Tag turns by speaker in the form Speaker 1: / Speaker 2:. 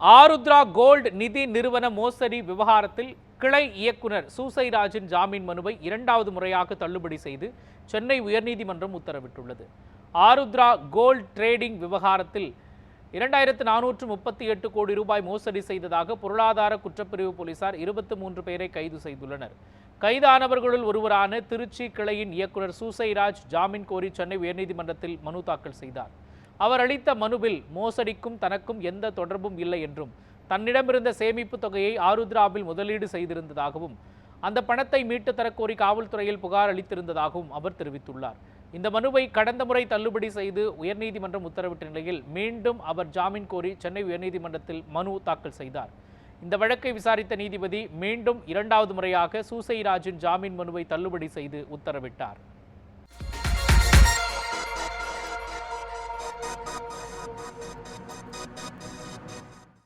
Speaker 1: Arudra gold நிதி நிறுவன மோசடி விவகாரத்தில் கிளை இயக்குனர் சூசைராஜின் ஜாமீன் மனுவை இரண்டாவது முறையாக தள்ளுபடி செய்து சென்னை உயர்நீதிமன்றம் உத்தரவிட்டுள்ளது. ஆருத்ரா கோல்ட் ட்ரேடிங் விவகாரத்தில் இரண்டாயிரத்து நானூற்று முப்பத்தி எட்டு கோடி ரூபாய் மோசடி செய்ததாக பொருளாதார குற்றப்பிரிவு போலீசார் இருபத்தி மூன்று பேரை கைது செய்துள்ளனர். கைதானவர்களுள் ஒருவரான திருச்சி கிளையின் இயக்குனர் சூசைராஜ் ஜாமீன் கோரி சென்னை உயர்நீதிமன்றத்தில் மனு தாக்கல் செய்தார். அவர் அளித்த மனுவில் மோசடிக்கும் தனக்கும் எந்த தொடர்பும் இல்லை என்றும் தன்னிடமிருந்த சேமிப்பு தொகையை ஆருத்ராவில் முதலீடு செய்திருந்ததாகவும் அந்த பணத்தை மீட்டு தரக்கோரி காவல்துறையில் புகார் அளித்திருந்ததாகவும் அவர் தெரிவித்துள்ளார். இந்த மனுவை கடந்த முறை தள்ளுபடி செய்து உயர்நீதிமன்றம் உத்தரவிட்ட நிலையில் மீண்டும் அவர் ஜாமீன் கோரி சென்னை உயர்நீதிமன்றத்தில் மனு தாக்கல் செய்தார். இந்த வழக்கை விசாரித்த நீதிபதி மீண்டும் இரண்டாவது முறையாக சூசைராஜின் ஜாமீன் மனுவை தள்ளுபடி செய்து உத்தரவிட்டார்.